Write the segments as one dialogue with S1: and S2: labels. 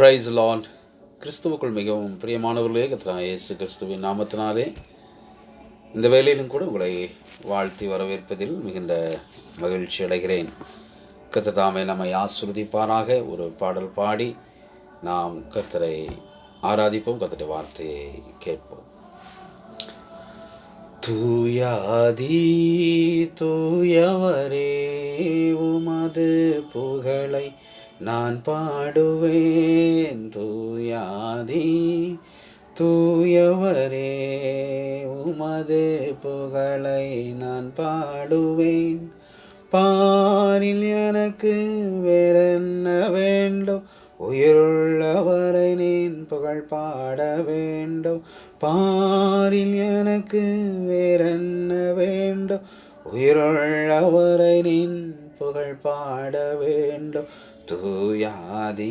S1: price லான் கிறிஸ்துவுக்குள் மிகவும் பிரியமானவர்களே கத்திரா இயேசு கிறிஸ்துவின் நாமத்தினாலே இந்த வேலையிலும் கூட உங்களை வாழ்த்தி வரவேற்பதில் மிகுந்த மகிழ்ச்சி அடைகிறேன் கத்ததாமே நம்மை ஆசிர்வதிப்பாராக ஒரு பாடல் பாடி நாம் கர்த்தரை ஆராதிப்போம் கர்த்தரை வார்த்தையை கேட்போம் தூயாதி தூயவரே உமது புகழை நான் பாடுவேன் தூயாதி தூயவரே உமது புகழை நான் பாடுவேன் பாரில் எனக்கு வேறென்ன வேண்டும் உயிருள்ளவரை நீன் புகழ் பாட வேண்டும் பாரில் எனக்கு வேறென்ன வேண்டும் உயிருள்ளவரை நீன் புகழ் பாட வேண்டும் தூயாதி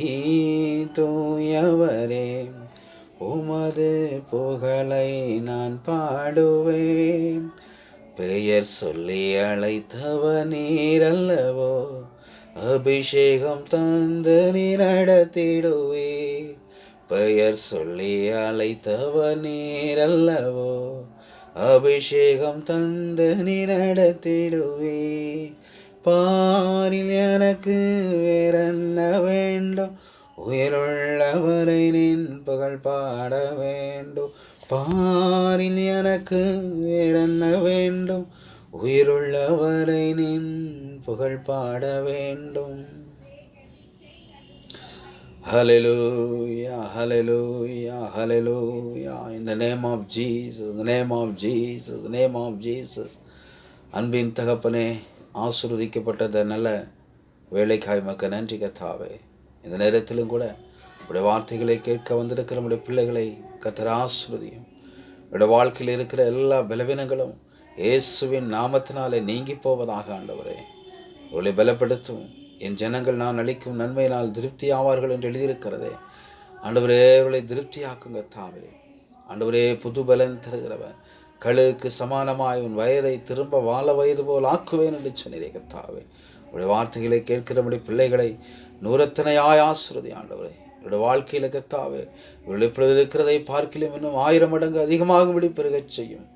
S1: தூயவரே உமது புகழை நான் பாடுவேன் பெயர் சொல்லி அழைத்தவ நீரல்லவோ அபிஷேகம் தந்து நீ நடத்திடுவே பெயர் சொல்லி அழைத்தவ நீரல்லவோ அபிஷேகம் தந்து நீ பாரில் எனக்கு வேறென்ன வேண்டும் உயிருள்ளவரை நின் புகழ் பாட வேண்டும் பாரில் எனக்கு வேறென்ன வேண்டும் உயிருள்ளவரை நின் புகழ் பாட வேண்டும் ஹலெலூயா ஹலெலூயா ஹலெலூயா இந்த name of Jesus name of Jesus name of Jesus அன்பின் தகப்பனே ஆசிர்வதிக்கப்பட்ட நல்ல வேலைக்காய் மக்க நன்றி கத்தாவே இந்த நேரத்திலும் கூட உடைய வார்த்தைகளை கேட்க வந்திருக்கிற நம்முடைய பிள்ளைகளை கத்தர ஆசிரியம் உடைய வாழ்க்கையில் இருக்கிற எல்லா பலவீனங்களும் இயேசுவின் நாமத்தினாலே நீங்கி போவதாக ஆண்டவரே உங்களை பலப்படுத்தும் என் ஜனங்கள் நான் அளிக்கும் நன்மையினால் திருப்தி ஆவார்கள் என்று எழுதியிருக்கிறதே ஆண்டவரே உங்களை திருப்தியாக்குங்க தாவே ஆண்டவரே புது பலன் தருகிறவன் கழுவுக்கு சமானமாய் உன் வயதை திரும்ப வாழ வயது போல் ஆக்குவேன் என்று சொன்னீரே கத்தாவே உடைய வார்த்தைகளை கேட்கிறபடி பிள்ளைகளை நூறத்தனையாய் ஆசிரதி ஆண்டவரே என்னுடைய வாழ்க்கையில் கத்தாவே இப்பொழுது இருக்கிறதை பார்க்கலும் இன்னும் ஆயிரம் மடங்கு அதிகமாகும்படி பெருகச் செய்யும்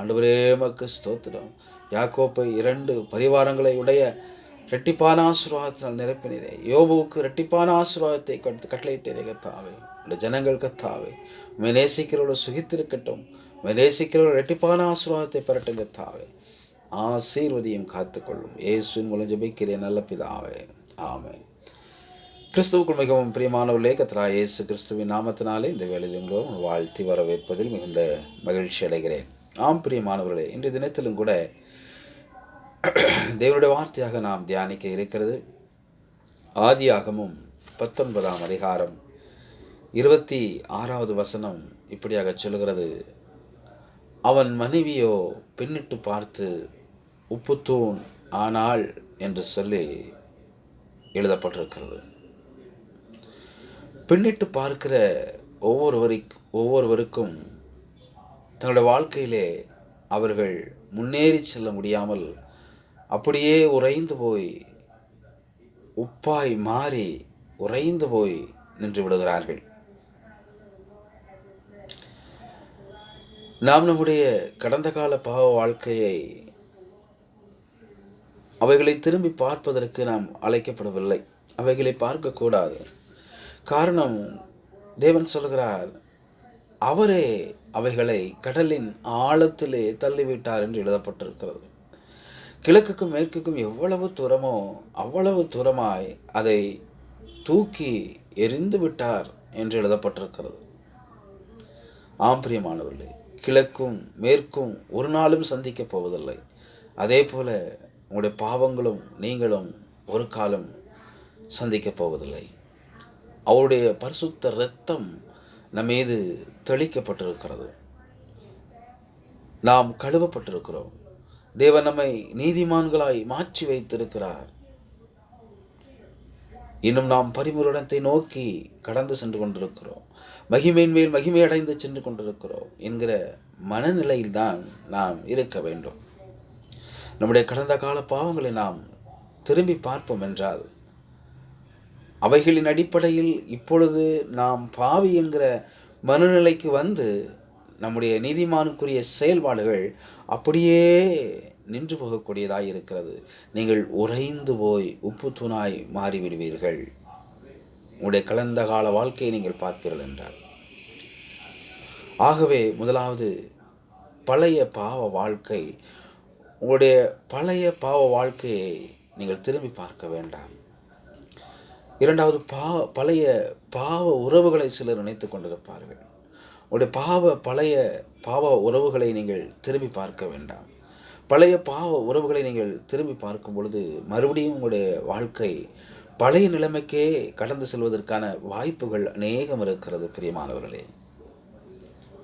S1: ஆண்டவரே மக்கு ஸ்தோத்திரம் யாக்கோப்பை இரண்டு பரிவாரங்களை உடைய இரட்டிப்பான ஆசீர்வாதத்தினால் நிரப்பினீரே யோபுவுக்கு இரட்டிப்பான ஆசீர்வாதத்தை கட்டு கட்டளையிட்டீரே கத்தாவே இந்த ஜனங்கள் கத்தாவே உண்மை நேசிக்கிறவர்கள் சுகித்திருக்கட்டும் உண்மை நேசிக்கிறவர்கள் ரெட்டிப்பான ஆசீர்வாதத்தை பெறட்டும் கத்தாவே ஆசீர்வதியும் காத்துக்கொள்ளும் இயேசுவின் மூலம் ஜபிக்கிறேன் நல்ல பிதாவே ஆமே கிறிஸ்துவுக்குள் மிகவும் பிரியமானவர்களே கத்ரா இயேசு கிறிஸ்துவின் நாமத்தினாலே இந்த வேலையில் வாழ்த்தி வரவேற்பதில் மிகுந்த மகிழ்ச்சி அடைகிறேன் ஆம் பிரியமானவர்களே இன்றைய தினத்திலும் கூட தேவனுடைய வார்த்தையாக நாம் தியானிக்க இருக்கிறது ஆதியாகமும் பத்தொன்பதாம் அதிகாரம் இருபத்தி ஆறாவது வசனம் இப்படியாக சொல்கிறது அவன் மனைவியோ பின்னிட்டு பார்த்து உப்புத்தூண் ஆனால் என்று சொல்லி எழுதப்பட்டிருக்கிறது பின்னிட்டு பார்க்கிற ஒவ்வொருவரை ஒவ்வொருவருக்கும் தங்களுடைய வாழ்க்கையிலே அவர்கள் முன்னேறி செல்ல முடியாமல் அப்படியே உறைந்து போய் உப்பாய் மாறி உறைந்து போய் நின்று விடுகிறார்கள் நாம் நம்முடைய கடந்த கால பாவ வாழ்க்கையை அவைகளை திரும்பி பார்ப்பதற்கு நாம் அழைக்கப்படவில்லை அவைகளை பார்க்கக்கூடாது காரணம் தேவன் சொல்கிறார் அவரே அவைகளை கடலின் ஆழத்திலே தள்ளிவிட்டார் என்று எழுதப்பட்டிருக்கிறது கிழக்குக்கும் மேற்குக்கும் எவ்வளவு தூரமோ அவ்வளவு தூரமாய் அதை தூக்கி எரிந்து விட்டார் என்று எழுதப்பட்டிருக்கிறது ஆம்பிரியமானவில்லை கிழக்கும் மேற்கும் ஒரு நாளும் சந்திக்கப் போவதில்லை அதே போல் உங்களுடைய பாவங்களும் நீங்களும் ஒரு காலம் சந்திக்கப் போவதில்லை அவருடைய பரிசுத்த இரத்தம் நம்ம மீது தெளிக்கப்பட்டிருக்கிறது நாம் கழுவப்பட்டிருக்கிறோம் தேவன் நம்மை நீதிமான்களாய் மாற்றி வைத்திருக்கிறார் இன்னும் நாம் பரிமுருடத்தை நோக்கி கடந்து சென்று கொண்டிருக்கிறோம் மகிமையின் மேல் மகிமை அடைந்து சென்று கொண்டிருக்கிறோம் என்கிற மனநிலையில்தான் நாம் இருக்க வேண்டும் நம்முடைய கடந்த கால பாவங்களை நாம் திரும்பி பார்ப்போம் என்றால் அவைகளின் அடிப்படையில் இப்பொழுது நாம் பாவி என்கிற மனநிலைக்கு வந்து நம்முடைய நீதிமானுக்குரிய செயல்பாடுகள் அப்படியே நின்று போகக்கூடியதாக இருக்கிறது நீங்கள் உறைந்து போய் உப்பு துணாய் மாறிவிடுவீர்கள் உங்களுடைய கலந்த கால வாழ்க்கையை நீங்கள் பார்ப்பீர்கள் என்றார் ஆகவே முதலாவது பழைய பாவ வாழ்க்கை உங்களுடைய பழைய பாவ வாழ்க்கையை நீங்கள் திரும்பி பார்க்க வேண்டாம் இரண்டாவது பா பழைய பாவ உறவுகளை சிலர் நினைத்து கொண்டிருப்பார்கள் உங்களுடைய பாவ பழைய பாவ உறவுகளை நீங்கள் திரும்பி பார்க்க வேண்டாம் பழைய பாவ உறவுகளை நீங்கள் திரும்பி பார்க்கும் பொழுது மறுபடியும் உங்களுடைய வாழ்க்கை பழைய நிலைமைக்கே கடந்து செல்வதற்கான வாய்ப்புகள் அநேகம் இருக்கிறது பிரியமானவர்களே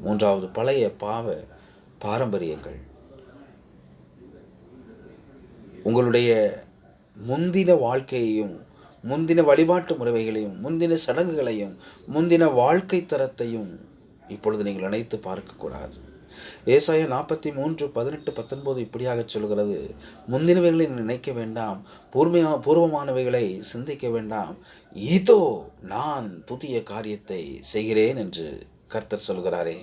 S1: மூன்றாவது பழைய பாவ பாரம்பரியங்கள் உங்களுடைய முந்தின வாழ்க்கையையும் முந்தின வழிபாட்டு முறைகளையும் முந்தின சடங்குகளையும் முந்தின வாழ்க்கை தரத்தையும் இப்பொழுது நீங்கள் நினைத்து பார்க்கக்கூடாது ஏசாய நாற்பத்தி மூன்று பதினெட்டு பத்தொன்பது இப்படியாக சொல்கிறது முந்தினவைகளை நினைக்க வேண்டாம் பூர்மையா பூர்வமானவைகளை சிந்திக்க வேண்டாம் இதோ நான் புதிய காரியத்தை செய்கிறேன் என்று கர்த்தர் சொல்கிறாரே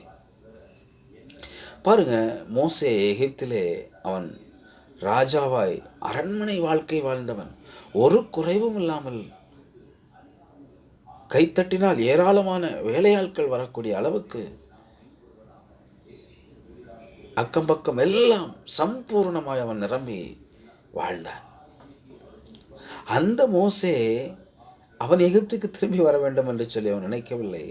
S1: பாருங்க மோசே எகிப்திலே அவன் ராஜாவாய் அரண்மனை வாழ்க்கை வாழ்ந்தவன் ஒரு குறைவும் இல்லாமல் கைத்தட்டினால் ஏராளமான வேலையாட்கள் வரக்கூடிய அளவுக்கு அக்கம் பக்கம் எல்லாம் சம்பூர்ணமாய் அவன் நிரம்பி வாழ்ந்தான் அந்த மோசே அவன் எகிப்துக்கு திரும்பி வர வேண்டும் என்று சொல்லி அவன் நினைக்கவில்லை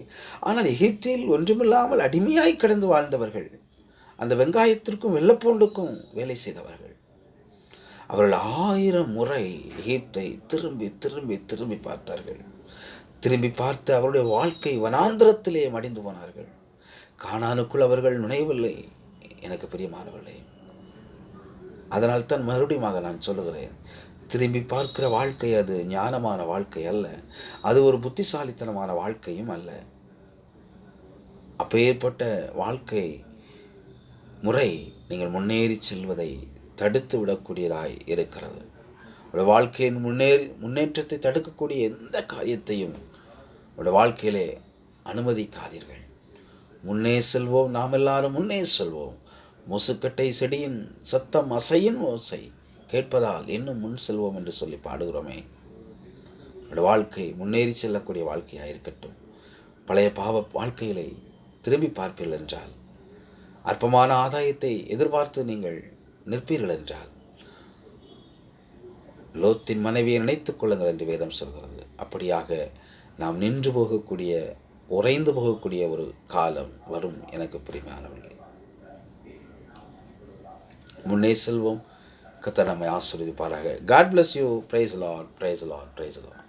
S1: ஆனால் எகிப்தில் ஒன்றுமில்லாமல் அடிமையாய் கிடந்து வாழ்ந்தவர்கள் அந்த வெங்காயத்திற்கும் வெள்ளப்பூண்டுக்கும் வேலை செய்தவர்கள் அவர்கள் ஆயிரம் முறை எகிப்தை திரும்பி திரும்பி திரும்பி பார்த்தார்கள் திரும்பி பார்த்து அவருடைய வாழ்க்கை வனாந்திரத்திலே மடிந்து போனார்கள் காணானுக்குள் அவர்கள் நுழைவில்லை எனக்கு பிரியமானவர்களே அதனால் தான் மறுபடியுமாக நான் சொல்லுகிறேன் திரும்பி பார்க்கிற வாழ்க்கை அது ஞானமான வாழ்க்கை அல்ல அது ஒரு புத்திசாலித்தனமான வாழ்க்கையும் அல்ல அப்பேற்பட்ட வாழ்க்கை முறை நீங்கள் முன்னேறி செல்வதை தடுத்து விடக்கூடியதாய் இருக்கிறது உடைய வாழ்க்கையின் முன்னேறி முன்னேற்றத்தை தடுக்கக்கூடிய எந்த காரியத்தையும் உடைய வாழ்க்கையிலே அனுமதிக்காதீர்கள் முன்னே செல்வோம் நாம் எல்லாரும் முன்னே செல்வோம் முசுக்கட்டை செடியின் சத்தம் அசையின் ஓசை கேட்பதால் இன்னும் முன் செல்வோம் என்று சொல்லி பாடுகிறோமே வாழ்க்கை முன்னேறி செல்லக்கூடிய வாழ்க்கையாக இருக்கட்டும் பழைய பாவ வாழ்க்கைகளை திரும்பி பார்ப்பீர்கள் என்றால் அற்பமான ஆதாயத்தை எதிர்பார்த்து நீங்கள் நிற்பீர்கள் என்றால் லோத்தின் மனைவியை நினைத்துக் கொள்ளுங்கள் என்று வேதம் சொல்கிறது அப்படியாக நாம் நின்று போகக்கூடிய உறைந்து போகக்கூடிய ஒரு காலம் வரும் எனக்கு பிரிமையானவில்லை முன்னே செல்வோம் கத்தை நம்மை ஆசிரியப்பாராக God bless you praise Lord praise Lord praise lot